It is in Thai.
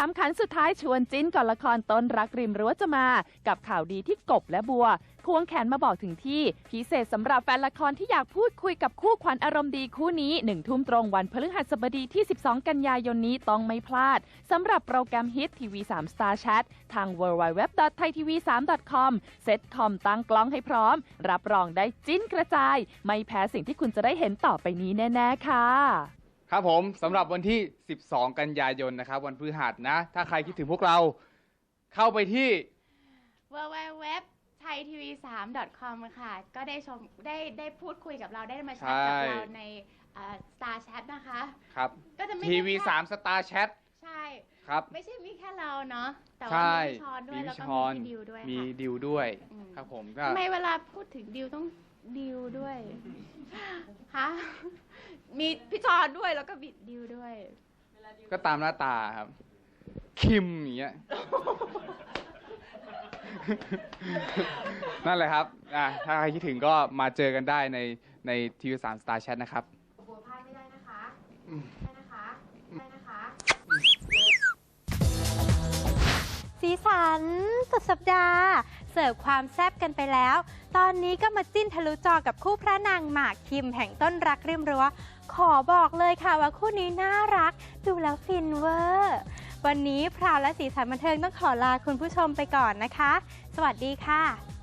คำขันสุดท้ายชวนจิ้นก่อนละครต้นรักริมรั้วจะมา กับข่าวดีที่กบและบัว ควงแขนมาบอกถึงที่ พิเศษสำหรับแฟนละครที่อยากพูดคุยกับคู่ขวัญอารมณ์ดีคู่นี้หนึ่งทุ่มตรงวันพฤหัสบดีที่ 12 กันยายนนี้ต้องไม่พลาดสำหรับโปรแกรมฮิตทีวี3 Star Chat ทาง w w w t h a i t v 3 com เซตคอมตั้งกล้องให้พร้อม รับรองได้จิ้นกระจาย ไม่แพ้สิ่งที่คุณจะได้เห็นต่อไปนี้แน่ ๆ ค่ะ ครับผมสำหรับวันที่ 12 กันยายนนะครับ วันพฤหัสนะ ถ้าใครคิดถึงพวกเราเข้าไปที่ w w w t h a i t v 3 com ค่ะ ก็ได้ชมได้ได้พูดคุยกับเราได้มาแชทกับใช่เราในเอ่อ Star Chat นะคะ ครับ ก็จะไม่ทีได้วีแค่3 Star Chat ใช่ครับ ไม่ใช่มีแค่เราเนาะแต่ใช่ว่ามีพี่ชอนด้วยมีแล้วพี่ก็ชอนมีพี่ดิวด้วยมีค่ะดิวด้วยอืมครับผมก็ทำไมเวลาพูดถึงดิวต้องดิวด้วยฮะ มีพี่ชอนด้วยแล้วก็บิดดิวด้วย ก็ตามหน้าตาครับ คิมอย่างเงี้ย นั่นแหละครับอะถ้าใครคิดถึงก็มาเจอกันได้ในในทีวี3 Star Chat นะครับ บัวพลาดไม่ได้นะคะ สีสันสุดสัปดาห์ เสิร์ฟความแซ่บกันไปแล้ว ตอนนี้ก็มาจิ้นทะลุจอกับคู่พระนางหมากคิมแห่งต้นรักริมรั้ว ขอบอกเลยค่ะว่าคู่นี้น่ารัก ดูแล้วฟินเวอร์วันนี้พราวและสีสันบันเทิงต้องขอลาคุณผู้ชมไปก่อนนะคะ สวัสดีค่ะ